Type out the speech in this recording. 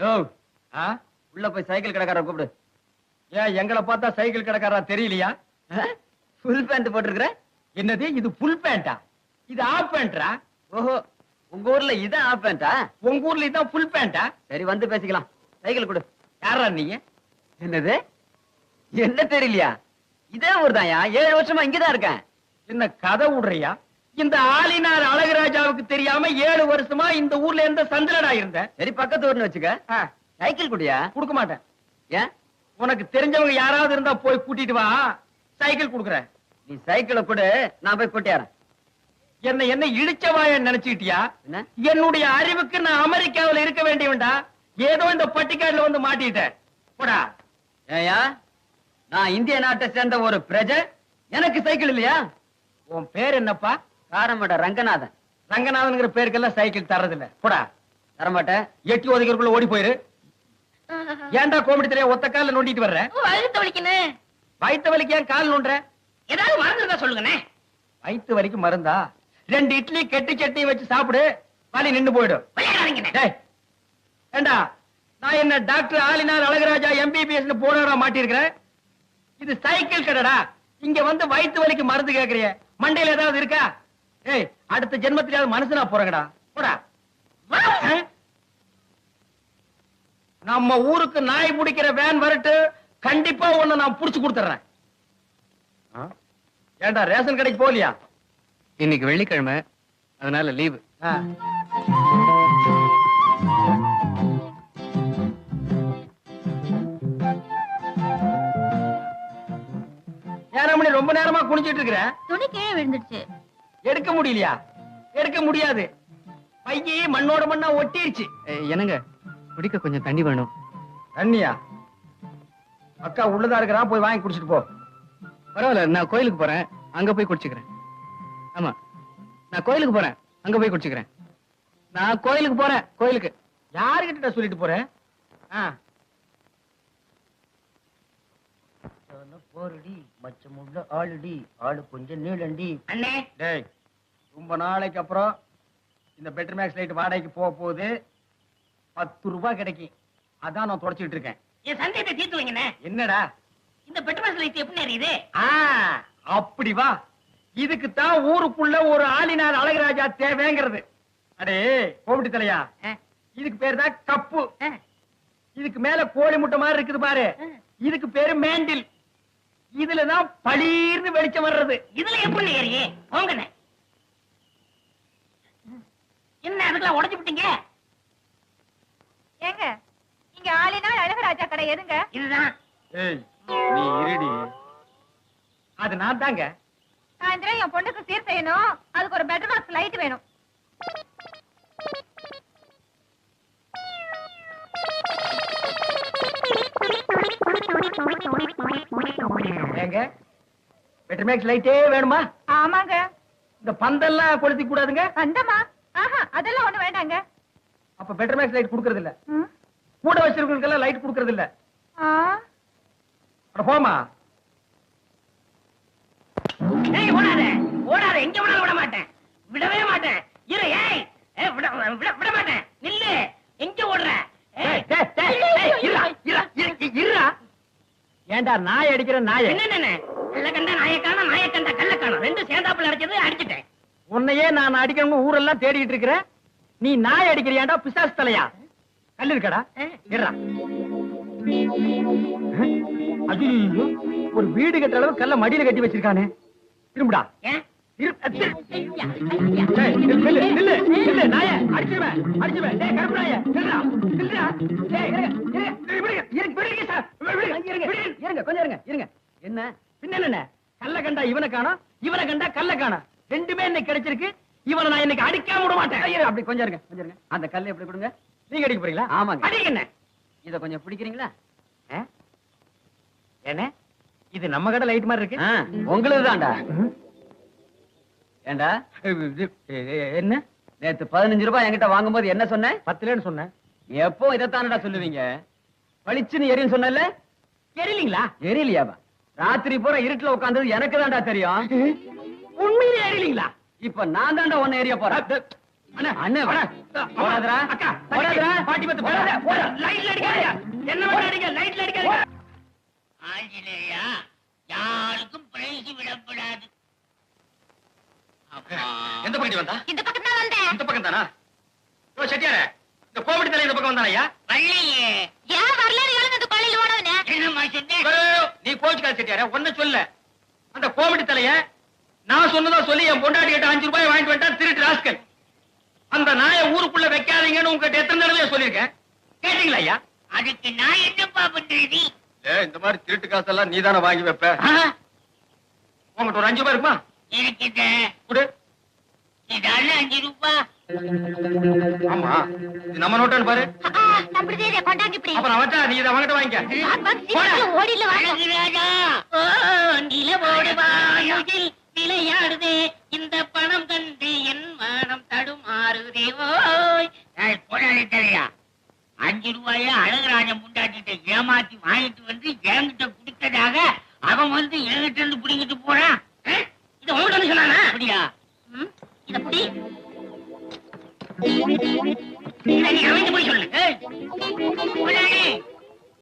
ஓ ஆ? உள்ள போய் சைக்கிள் கடைக்காரரை கூப்பிடு. ஏன் எங்களை பார்த்தா சைக்கிள் கடைக்காரா தெரியலையா? ஃபுல் பேண்ட் போட்டிருக்கிற? என்னது இது புல் பேண்டா இது ஆஃப் பேண்டா ஓஹோ உங்க ஊர்ல இதான் ஆஃப் பேண்டா உங்க ஊர்ல இதான் புல் பேண்டா சரி வந்து பேசிக்கலாம். சைக்கிள் கொடு. யாரா நீங்க? என்னது? என்ன தெரியலையா? இதே ஊர் தான்யா ஏழு வருஷமா இங்கதான் இருக்கேன். என்ன கதை விடுறியா? இந்த ஆளினார் அழகுராஜாவுக்கு தெரியாம ஏழு வருஷமா இந்த ஊர்ல எந்த சந்திரடா இருந்த சரி பக்கத்து ஊர்னு வச்சுக்க. சைக்கிள் குடியா? கொடுக்க மாட்டேன். ஏன்? உனக்கு தெரிஞ்சவங்க யாராவது இருந்தா போய் கூட்டிட்டு வா. சைக்கிள் கொடுக்குறேன். நீ சைக்கிளை கொடு நான் போய் கூட்டியாரன் என்ன என்ன இழிச்சவாய நினைச்சுக்கிட்டியா? என்ன? என்னுடைய அறிவுக்கு நான் அமெரிக்காவுல இருக்க வேண்டியவன்டா? ஏதோ இந்த பட்டிக்காடுல வந்து மாட்டிட்டேன். போடா. ஏயா நான் இந்திய நாட்டை சேர்ந்த ஒரு பிரஜை. எனக்கு சைக்கிள் இல்லையா? உன் பேர் என்னப்பா? காரமட ரங்கநாதன். ரங்கநாதன்ங்கிற பேருக்கெல்லாம் சைக்கிள் தர்றதில்ல. போடா. தரமாட்டேன். எட்டி ஒதுக்கிறதுக்குள்ள ஓடி போயிரு. ஏன்டா கோமடி தெரியா ஒத்த கால நோண்டிட்டு வர்ற? வயிற்று வலிக்குன்னு. வயித்து வலிக்கு ஏன் கால் நோண்டுற? ஏதாவது மருந்து இருந்தா சொல்லுங்கண்ணே. வயித்து வலிக்கு மருந்தா? ரெண்டு இட்லி கெட்டி சட்னி வச்சு சாப்பிடு. வலி நின்னு போயிடும் ஏண்டா? நான் என்ன டாக்டர் ஆலினார் அழகராஜா எம்பிபிஎஸ் போனடா மாட்டிருக்கிறேன் இது சைக்கிள் கடைடா. இங்க வந்து வயித்து வலிக்கு மருந்து கேக்குறிய. மண்டையில ஏதாவது இருக்கா? ஏய் அடுத்த ஜென்மத்திலாவது மனுஷனா போறங்கடா. போடா? நம்ம ஊருக்கு நாய் பிடிக்கிற வேன் வரட்டு கண்டிப்பா ஒண்ணு நான் புடிச்சு கொடுத்துறேன் ஆ? ஏன்டா ரேஷன் கடைக்கு போகலையா? இன்னைக்கு வெள்ளிக்கிழமை. அதனால லீவு. ஏன் ரொம்ப நேரமா குனிஞ்சிட்டு இருக்கிற? துணி கீழே விழுந்துடுச்சு. எடுக்க முடியலையா? எடுக்க முடியாது. பையி மண்ணோட மண்ணா ஒட்டிருச்சு. என்னங்க? குடிக்க கொஞ்சம் தண்ணி வேணும். தண்ணியா? அக்கா உள்ளதா இருக்கிறா போய் வாங்கி குடிச்சிட்டு போ. பரவாயில்ல நான் கோயிலுக்கு போறேன். அங்க போய் குடிச்சுக்கிறேன். ஆமா. நான் கோயிலுக்கு போறேன். அங்க போய் குடிச்சுக்கிறேன். நான் கோயிலுக்கு போறேன் கோயிலுக்கு. யாருகிட்ட சொல்லிட்டு போற? ஆ. போரடி மச்சமுள்ள ஆளுடி ஆளு கொஞ்சம் நீளண்டி. அண்ணே! டேய் ரொம்ப நாளைக்கு அப்புறம் இந்த பெட்டர் மேக்ஸ் லைட் வாடகைக்கு போக போகுது பத்து ரூபாய் கிடைக்கும். அதான் நான் தொடச்சிட்டு இருக்கேன். என் சந்தேகத்தை தீர்த்து வைங்கண்ணே. என்னடா? இந்த பெட்ரோல் லைட் எப்படி எரியுது ஆ அப்படி வா. இதுக்கு தான் ஊருக்குள்ள ஒரு ஆளினார் அழகராஜா தேவைங்கிறது. அடே கோமிட்டி தலையா? இதுக்கு பேர் தான் கப்பு. இதுக்கு மேல கோழி முட்டை மாதிரி இருக்குது பாரு. இதுக்கு பேரு மேண்டில். இதுலதான் பளீர்னு வெளிச்சம் வர்றது. இதுல எப்படி ஏறியே? போங்கண்ணே என்ன அதுக்கெல்லாம் உடைச்சு விட்டீங்க? ஏங்க இங்க ஆளினால் அழகராஜா கடை எதுங்க? இதுதான். ஏய் நீ இருடி. அது நான் தாங்க. சாயந்தரம் என் பொண்ணுக்கு சீர் செய்யணும். அதுக்கு ஒரு பெட்ரூம் லைட் வேணும். ஏங்க பெட்டர் மேக்ஸ் லைட்டே வேணுமா? ஆமாங்க. இந்த பந்தெல்லாம் கொளுத்தி கூடாதுங்க. வந்தமா ஆஹா அதெல்லாம் ஒண்ணு வேண்டாங்க. அப்ப பெட்டர் மேக்ஸ் லைட் கொடுக்கறது இல்ல. கூட வச்சிருக்கவங்களுக்கெல்லாம் லைட் கொடுக்கறது இல்ல போமா ஏய் ஓடாத. ஓடாத. எங்க வேணாலும் விட மாட்டேன். விடவே மாட்டேன். இரு ஏய். ஏய், விட விட விட மாட்டேன் நில்லு எங்க ஓடுற ஏய், டேய், டேய், டேய், இருடா, இருடா, இரு, இரு, இருடா. ஏன்டா நாய் அடிக்கிற நாய என்ன கள்ள கண்ட நாயக்கான நாயக்கண்ட கள்ள காணும் ரெண்டும் சேர்ந்தாப்புல அடிச்சது அடிச்சிட்டேன் உன்னையே நான் அடிக்கணும்னு ஊரெல்லாம் தேடிட்டு இருக்கிறேன் நீ நாய் அடிக்கிறியாண்டா பிசாசு தலையா கல்லு இருக்கடா ஐயோ ஒரு வீடு கட்டுற அளவு கல்ல மடியில கட்டி வச்சிருக்கானே திரும்புடா ஏன் இருங்க, கொஞ்சம் இருங்க, இருங்க. என்ன? பின்ன என்ன? கல்ல கண்டா இவனை காணோம் இவனை கண்டா கல்ல காணோம். ரெண்டுமே இன்னைக்கு கிடைச்சிருக்கு. இவனை நான் இன்னைக்கு அடிக்காம விட மாட்டேன். அப்படி கொஞ்சம் இருங்க கொஞ்சம் இருங்க. அந்த கல் எப்படி கொடுங்க? நீங்க அடிக்க போறீங்களா? ஆமாங்க. அடிங்க என்ன? இத கொஞ்சம் பிடிக்கிறீங்களா? என்ன? இது நம்ம கடை லைட் மாதிரி இருக்கு. உங்களுக்கு தான்டா. ஏண்டா? என்ன? நேத்து பதினஞ்சு ரூபாய் என்கிட்ட வாங்கும்போது என்ன சொன்னேன் பத்துலன்னு சொன்னேன். எப்போ இதைத்தானடா சொல்லுவீங்க? பளிச்சுன்னு எரியும் சொன்னல தெரியலீங்களா எரியலையாவா? ராத்திரி பூரா இருட்டுல உட்கார்ந்தது எனக்கு தான்டா தெரியும். உண்மையிலே தெரியலீங்களா இப்ப நான் தான்டா ஒன்னு எரிய போறேன். ஆஞ்சநேயா யாருக்கும் பிரைஸ் விடப்படாது. அப்பா. எந்த பக்கம் வந்தா? இந்த பக்கம் தான் வந்தேன். இந்த பக்கம் தானா ஓ செட்டியாரே இந்த கோமடி தலை இந்த பக்கம் வந்தானயா வரலையே ஏன் நீ கோச்சுக்காத செட்டியாரே ஒண்ணு சொல்ல. அந்த கோமடி தலைய நான் சொன்னதா சொல்லி என் பொண்டாட்டி கிட்ட அஞ்சு ரூபாய் வாங்கிட்டு வந்துட்டான் திருட்டு ராஸ்கல். அந்த நாயை ஊருக்குள்ள வைக்காதீங்கன்னு உங்ககிட்ட எத்தனை தடவை சொல்லியிருக்கேன்? கேட்டீங்களா ஐயா? அதுக்கு நான் என்னப்பா பண்றது? இந்த மாதிரி திருட்டு காசெல்லாம் நீ தானே வாங்கி வைப்ப? உங்ககிட்ட ஒரு அஞ்சு ரூபாய் இருக்குமா? இதால அஞ்சு ரூபா? ஆமா. இது நம்ம நோட்டான்னு பாரு. அப்படிதே கொண்டாங்க இப்படி. அப்புறம் அவன்டா நீ இதை அவன்கிட்ட வாங்கிக்க. ஓடில அழகுராஜா ஓ நிலவோடு வாயுகில் விளையாடுதே. இந்த பணம் கண்டு என் மனம் தடுமாறுதே. ஓய். போடாதே தலையா. அஞ்சு ரூபாய அழகுராஜன் முண்டாட்டிட்ட ஏமாத்தி வாங்கிட்டு வந்து என்கிட்ட கொடுத்ததாக அவன் வந்து என்கிட்ட இருந்து புடிங்கிட்டு போறான். இதை உங்ககிட்ட வந்து சொன்னானா? அப்படியா? இத புடி. இதை நீ அவன்கிட்ட போய் சொல்லு.